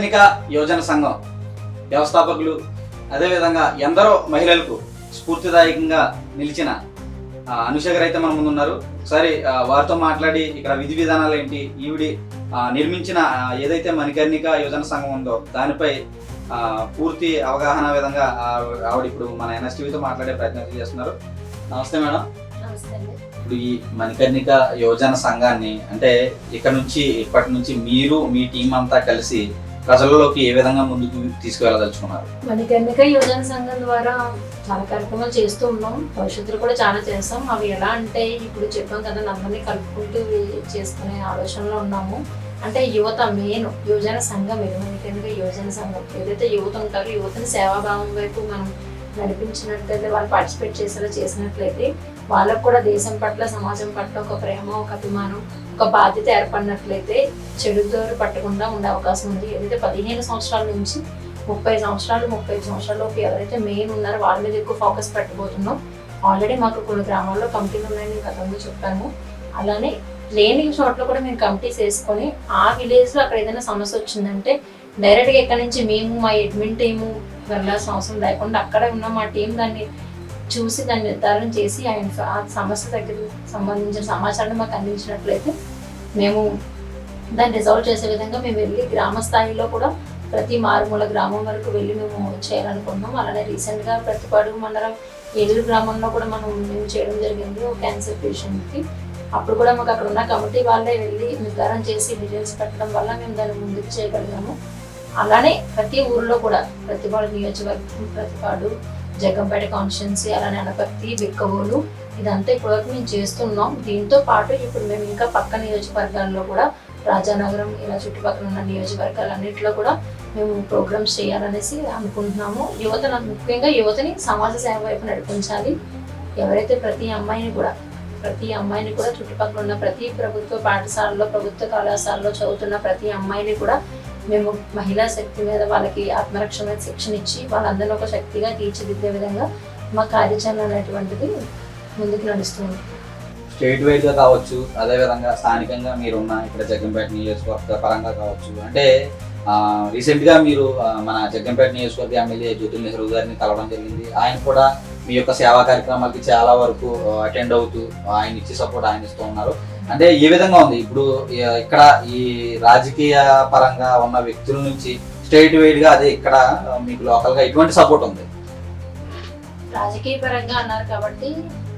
మణికర్ణిక యోజన సంఘం వ్యవస్థాపకులు అదేవిధంగా ఎందరో మహిళలకు స్ఫూర్తిదాయకంగా నిలిచిన అనుష గారు అయితే మన ముందు ఉన్నారు ఒకసారి వారితో మాట్లాడి ఇక్కడ విధి విధానాలు ఏంటి? ఈవిడి నిర్మించిన ఏదైతే మణికర్ణిక యోజన సంఘం ఉందో దానిపై పూర్తి అవగాహన విధంగా ఆవిడ ఇప్పుడు మన ఎన్ఎస్టీవీతో మాట్లాడే ప్రయత్నం చేస్తున్నారు. నమస్తే మేడం. ఇప్పుడు ఈ మణికర్ణిక యోజన సంఘాన్ని అంటే ఇక్కడ నుంచి ఇప్పటి నుంచి మీరు మీ టీం అంతా కలిసి ప్రజలలోకి ఏ విధంగా ముందుకు తీసుకువెళ్ళదలుచుకున్నారు? మణికర్ణిక యువజన సంఘం ద్వారా చాలా కార్యక్రమాలు చేస్తూ ఉన్నాం. భవిష్యత్తులో కూడా చాలా చేస్తాం. అవి ఎలా అంటే ఇప్పుడు చెప్పాం కదా అందరినీ కలుపుకుంటూ చేసుకునే ఆలోచనలో ఉన్నాము. అంటే యువత మెయిన్ యువజన సంఘం ఇది. యువజన సంఘం. ఏదైతే యువత ఉంటారో యువతని సేవాభావం వైపు మనం నడిపించినట్లయితే వాళ్ళు పార్టిసిపేట్ చేసేలా చేసినట్లయితే వాళ్ళకు కూడా దేశం పట్ల సమాజం పట్ల ఒక ప్రేమ ఒక అభిమానం ఒక బాధ్యత ఏర్పడినట్లయితే చెడు దోరు పట్టకుండా ఉండే అవకాశం ఉంది. ఏదైతే పదిహేను సంవత్సరాల నుంచి ముప్పై సంవత్సరాలు ముప్పై సంవత్సరాలలోపు ఎవరైతే మెయిన్ ఉన్నారో వాళ్ళ మీద ఎక్కువ ఫోకస్ పెట్టబోతున్నాం. ఆల్రెడీ మాకు కొన్ని గ్రామాల్లో కమిటీలు ఉన్నాయని నేను గతంలో చెప్పాను. అలానే లేని చోట్ల కూడా మేము కమిటీస్ వేసుకొని ఆ విలేజ్లో అక్కడ ఏదైనా సమస్య వచ్చిందంటే డైరెక్ట్గా ఎక్కడి నుంచి మేము మా అడ్మిన్ టీము వెళ్ళాల్సిన అవసరం లేకుండా అక్కడే ఉన్న మా టీం దాన్ని చూసి దాన్ని నిర్ధారణ చేసి ఆయన ఆ సమస్య దగ్గర సంబంధించిన సమాచారాన్ని మాకు అందించినట్లయితే మేము దాన్ని రిజాల్వ్ చేసే విధంగా మేము వెళ్ళి గ్రామ స్థాయిలో కూడా ప్రతి మారుమూల గ్రామం వరకు వెళ్ళి మేము చేయాలనుకున్నాం అలానే రీసెంట్గా ప్రతిపాడు మండలం ఏలూరు గ్రామంలో కూడా మనం మేము చేయడం జరిగింది ఒక క్యాన్సర్ పేషెంట్కి అప్పుడు కూడా మాకు అక్కడ ఉన్న కమిటీ వాళ్ళే వెళ్ళి నిర్ధారణ చేసి డీటెయిల్స్ పెట్టడం వల్ల మేము దాన్ని ముందుకు చేయగలిగాము. అలానే ప్రతి ఊర్లో కూడా ప్రతిపాడు నియోజకవర్గం ప్రతిపాడు జగ్గంపేట కాన్స్టిట్యున్సీ అలానే అనపర్తి బిక్కవోలు ఇదంతా ఇప్పటివరకు మేము చేస్తున్నాం. దీంతో పాటు ఇప్పుడు మేము ఇంకా పక్క నియోజకవర్గాల్లో కూడా రాజానగరం ఇలా చుట్టుపక్కల ఉన్న నియోజకవర్గాలన్నింటిలో కూడా మేము ప్రోగ్రామ్స్ చేయాలనేసి అనుకుంటున్నాము. యువతను ముఖ్యంగా యువతని సమాజ సేవ వైపు నడిపించాలి. ఎవరైతే ప్రతి అమ్మాయిని కూడా ప్రతి అమ్మాయిని కూడా చుట్టుపక్కల ఉన్న ప్రతి ప్రభుత్వ పాఠశాలలో ప్రభుత్వ కళాశాలలో చదువుతున్న ప్రతి అమ్మాయిని కూడా మేము మహిళా శక్తి మీద వాళ్ళకి ఆత్మరక్షణ మీద శిక్షణ ఇచ్చి వాళ్ళందరినీ ఒక శక్తిగా తీర్చిదిద్దే విధంగా మా కార్యాచరణ అనేటువంటిది ముందుకు నడుస్తుంది స్టేట్ వైడ్గా కావచ్చు అదేవిధంగా స్థానికంగా మీరున్న ఇక్కడ జగ్గంపేట నియోజకవర్గ పరంగా కావచ్చు అంటే రీసెంట్గా మీరు మన జగ్గంపేట నియోజకవర్గ ఎమ్మెల్యే జ్యోతుల్ నెహ్రూ గారిని కలవడం జరిగింది. ఆయన కూడా మీ యొక్క సేవా కార్యక్రమాలకి చాలా వరకు అటెండ్ అవుతూ ఆయన ఇచ్చి సపోర్ట్ ఆయన ఇస్తూ ఉన్నారు. అంటే ఏ విధంగా ఉంది? ఇప్పుడు ఇక్కడ ఈ రాజకీయ పరంగా ఉన్న వ్యక్తుల నుంచి స్టేట్ వైడ్గా అదే ఇక్కడ మీకు లోకల్గా ఎటువంటి సపోర్ట్ ఉంది. రాజకీయ పరంగా అన్నారు కాబట్టి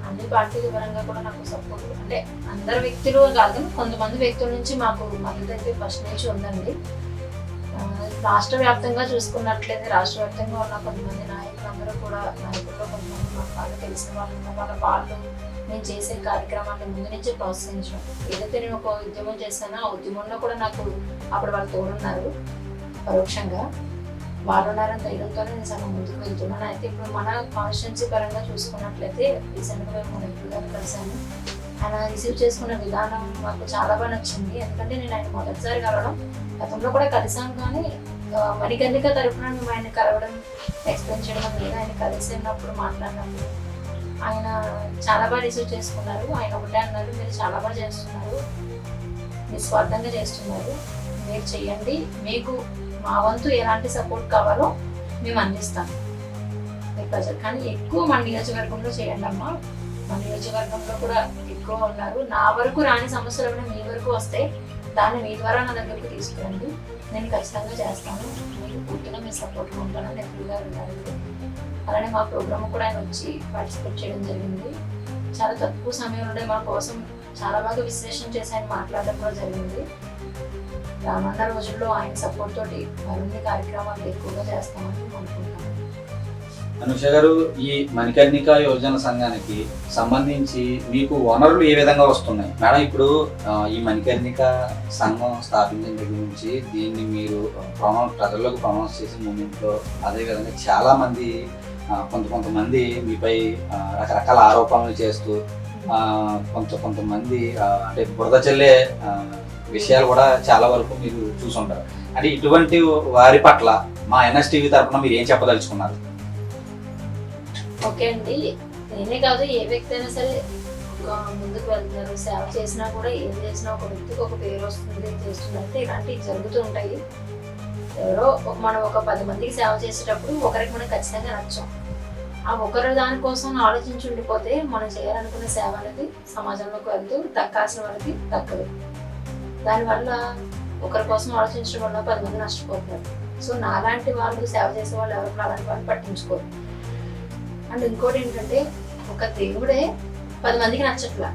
అన్ని పార్టీల పరంగా కూడా నాకు సపోర్ట్ అంటే అందరు వ్యక్తులు కాదు కొంతమంది వ్యక్తుల నుంచి మాకు మద్దతు అయితే ఫస్ట్ నుంచి ఉందండి. రాష్ట్ర వ్యాప్తంగా చూసుకున్నట్లయితే రాష్ట్ర వ్యాప్తంగా ఉన్న కొంతమంది నాయకులందరూ కూడా నాయకుల్లో కొంతమంది మాకు బాగా తెలిసిన వాళ్ళు వాళ్ళ వాళ్ళు నేను చేసే కార్యక్రమాన్ని ముందు నుంచే ప్రోత్సహించడం. ఏదైతే నేను ఒక ఉద్యమం చేశానో ఆ ఉద్యమంలో కూడా నాకు అప్పుడు వాళ్ళు తోడున్నారు పరోక్షంగా. వాళ్ళు ఉన్నారని ధైర్యంతోనే నేను చాలా ముందుకు వెళ్తున్నాను. అయితే ఇప్పుడు మన కాన్స్టిట్యున్సీ పరంగా చూసుకున్నట్లయితే రీసెంట్గా మేము మన ఎంపీ కలిసాను ఆయన రిసీవ్ చేసుకున్న విధానం నాకు చాలా బాగా నచ్చింది. ఎందుకంటే నేను ఆయన మొదటిసారి కలవడం గతంలో కూడా కలిసాను కానీ ఆ, తరఫున మేము ఆయన కలవడం ఎక్స్ప్లెయిన్ చేయడం లేదు ఆయన కలిసినప్పుడు మాట్లాడినప్పుడు ఆయన చాలా బాగా రిసీవ్ చేసుకున్నారు. ఆయన ఒకటే అన్నారు మీరు చాలా బాగా చేస్తున్నారు. నిస్వార్థంగా చేస్తున్నారు. మీరు చెయ్యండి మీకు మా వంతు ఎలాంటి సపోర్ట్ కావాలో మేము అందిస్తాం. మీ ప్రజలు కానీ ఎక్కువ మన నియోజకవర్గంలో చేయండి అమ్మా. మన నియోజకవర్గంలో కూడా ఎక్కువ ఉన్నారు. నా వరకు రాని సమస్యలు కూడా మీ వరకు వస్తే దాన్ని మీ ద్వారా నా దగ్గరికి తీసుకురండి. నేను ఖచ్చితంగా చేస్తాను. మీరు పూర్తిగా మీ సపోర్ట్గా ఉంటాను నేను ఎక్కువగా ఉన్నారు అలానే మా ప్రోగ్రామ్ కూడా ఆయన వచ్చి పార్టిసిపేట్ చేయడం జరిగింది. చాలా తక్కువ సమయంలోనే మా కోసం చాలా బాగా విశ్లేషణ చేసి ఆయన మాట్లాడడం కూడా జరిగింది. రానున్న రోజుల్లో ఆయన సపోర్ట్ తోటి మరిన్ని కార్యక్రమాలు ఎక్కువగా చేస్తామని అనుకుంటున్నాను. అనుష గారు ఈ మణికర్ణిక యోజన సంఘానికి సంబంధించి మీకు వనరులు ఏ విధంగా వస్తున్నాయి? మేడం ఇప్పుడు ఈ మణికర్ణిక సంఘం స్థాపించిన దగ్గర నుంచి దీన్ని మీరు ప్రమో ప్రజల్లోకి ప్రమోట్ చేసే మూమెంట్లో అదేవిధంగా చాలా మంది కొంత కొంతమంది మీపై రకరకాల ఆరోపణలు చేస్తూ కొంత కొంతమంది అంటే బురద చల్లే విషయాలు కూడా చాలా వరకు మీరు చూసుంటారు. అంటే ఇటువంటి వారి పట్ల మా ఎన్ఎస్టీవీ తరఫున మీరు ఏం చెప్పదలుచుకున్నారు? ఓకే అండి. నేనే కాదు ఏ వ్యక్తి అయినా సరే ఒక ముందుకు వెళ్తున్నారు సేవ చేసినా కూడా ఏం చేసినా ఒక వ్యక్తికి ఒక పేరు వస్తుంది చేస్తుందంటే ఇలాంటివి జరుగుతూ ఉంటాయి. ఎవరో మనం ఒక పది మందికి సేవ చేసేటప్పుడు ఒకరికి మనం ఖచ్చితంగా నచ్చాం. ఆ ఒకరు దానికోసం ఆలోచించి ఉండిపోతే మనం చేయాలనుకున్న సేవ అనేది సమాజంలోకి వెళ్తూ దక్కాల్సిన వాళ్ళకి దక్కదు దానివల్ల ఒకరి కోసం ఆలోచించడం వల్ల పది మంది నష్టపోతున్నారు. సో నాలాంటి వాళ్ళు సేవ చేసే వాళ్ళు ఎవరు నాలాంటి వాళ్ళు పట్టించుకోరు. అండ్ ఇంకోటి ఏంటంటే ఒక దేవుడే పది మందికి నచ్చట్లా.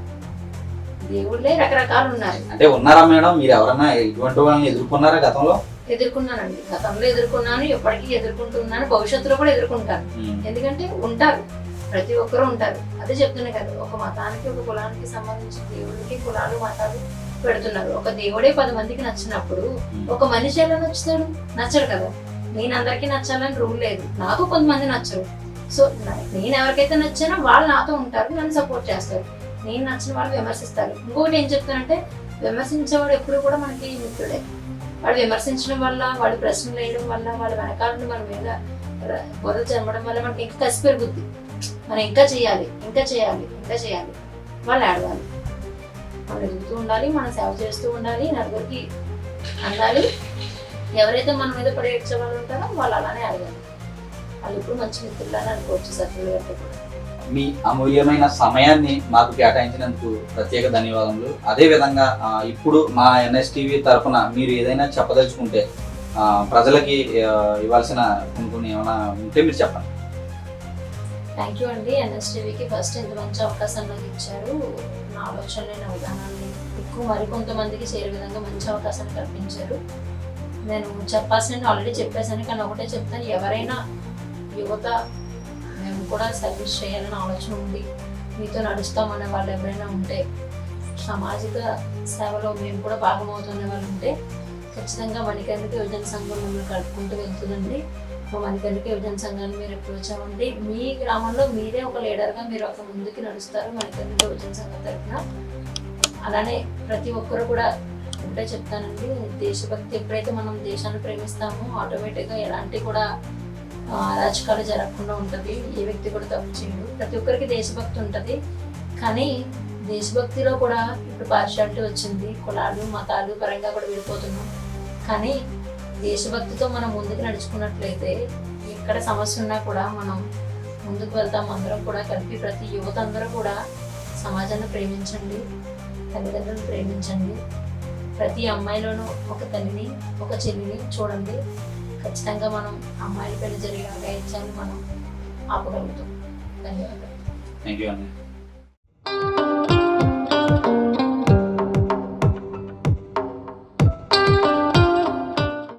దేవుళ్ళే రకరకాలు ఉన్నారు. అంటే ఉన్నారా మేడం? మీరు ఎవరన్నా ఇటువంటి వాళ్ళని ఎదుర్కొన్నారా గతంలో? ఎదుర్కొన్నానండి. గతంలో ఎదుర్కొన్నాను ఎప్పటికీ ఎదుర్కొంటున్నాను భవిష్యత్తులో కూడా ఎదుర్కొంటాను. ఎందుకంటే ఉంటారు. ప్రతి ఒక్కరూ ఉంటారు. అదే చెప్తున్నా కదా ఒక మతానికి ఒక కులానికి సంబంధించిన దేవుడికి కులాలు మతాలు పెడుతున్నారు. ఒక దేవుడే పది మందికి నచ్చినప్పుడు. ఒక మనిషి ఎలా నచ్చుతాడు? నచ్చడు కదా. నేను అందరికీ నచ్చాలని రూల్ లేదు. నాకు కొంతమంది నచ్చరు. సో నేను ఎవరికైతే నచ్చానో వాళ్ళు నాతో ఉంటారు నన్ను సపోర్ట్ చేస్తారు. నేను నచ్చిన వాళ్ళు విమర్శిస్తారు. ఇంకొకటి ఏం చెప్తానంటే విమర్శించేవాడు ఎప్పుడు కూడా మనకి మిత్రుడే. వాడు విమర్శించడం వల్ల వాడు ప్రశ్నలు వేయడం వల్ల వాళ్ళ వెనకాల నుండి మన మీద బుర్ర జరమడం వల్ల మనకి ఇంకా కసి పెరుగుద్ది. మనం ఇంకా చేయాలి ఇంకా చేయాలి ఇంకా చేయాలి. వాళ్ళు ఆడవాలి మనం ఎదుగుతూ ఉండాలి మనం సేవ చేస్తూ ఉండాలి నలుగురికి అందాలి. ఎవరైతే మన మీద పడేర్చే వాళ్ళు ఉంటారో వాళ్ళు అలానే అడగాలి వాళ్ళు ఇప్పుడు మంచి మిత్రులని అనుకోవచ్చు సత్యులు కూడా మీ అమూల్యమైన సమయాన్ని మాకు కేటాయించినందుకు ప్రత్యేక ధన్యవాదములు. అదే విధంగా ఇప్పుడు మా ఎన్ఎస్టీవీ తరఫున మీరు ఏదైనా చెప్పదలుచుకుంటే ప్రజలకి ఇవ్వాల్సిన కొన్ని కొన్ని ఏమైనా ఉంటే మీరు చెప్పండి. థ్యాంక్ యూ అండి. ఎన్ఎస్టీవీకి ఫస్ట్ ఇంత మంచి అవకాశం నాకు ఇచ్చారు నా ఆలోచనలు నా విధానాన్ని ఎక్కువ మరికొంతమందికి చేరే విధంగా మంచి అవకాశాన్ని కల్పించారు. నేను చెప్పాల్సిన ఆల్రెడీ చెప్పేశాను కానీ ఒకటే చెప్తాను. ఎవరైనా యువత మేము కూడా సర్వీస్ చేయాలని ఆలోచన ఉంది. మీతో నడుస్తామనే వాళ్ళు ఎవరైనా ఉంటే సామాజిక సేవలో మేము కూడా భాగమవుతున్న వాళ్ళు ఉంటే ఖచ్చితంగా మణికర్ణిక యువజన సంఘం మిమ్మల్ని కలుపుకుంటూ వెళ్తుందండి. మా మణికర్ణిక యువజన సంఘాన్ని మీరు అప్రోచ్ అవ్వండి. మీ గ్రామంలో మీరే ఒక లీడర్గా మీరు ఒక ముందుకి నడుస్తారు మణికర్ణిక యువజన సంఘం తరఫున. అలానే ప్రతి ఒక్కరు కూడా ఒకటే చెప్తానండి. దేశభక్తి ఎప్పుడైతే మనం దేశాన్ని ప్రేమిస్తామో ఆటోమేటిక్గా ఎలాంటి కూడా అరాచకాలు జరగకుండా ఉంటుంది. ఏ వ్యక్తి కూడా తప్పు చేయడు. ప్రతి ఒక్కరికి దేశభక్తి ఉంటుంది. కానీ దేశభక్తిలో కూడా ఇప్పుడు పార్షాలిటీ వచ్చింది. కులాలు మతాలు పరంగా కూడా విడిపోతున్నాం. కానీ దేశభక్తితో మనం ముందుకు నడుచుకున్నట్లయితే ఎక్కడ సమస్య ఉన్నా కూడా మనం ముందుకు వెళ్తాం. అందరం కూడా కలిపి ప్రతి యువత అందరూ కూడా సమాజాన్ని ప్రేమించండి. తల్లిదండ్రులను ప్రేమించండి. ప్రతి అమ్మాయిలోనూ ఒక తల్లిని ఒక చెల్లిని చూడండి. ఖచ్చితంగా మనం అమ్మాయిల పెళ్ళి జరిగే ఇచ్చాన్ని మనం ఆపగలుగుతాం. ధన్యవాదాలు. థ్యాంక్ యూ అండి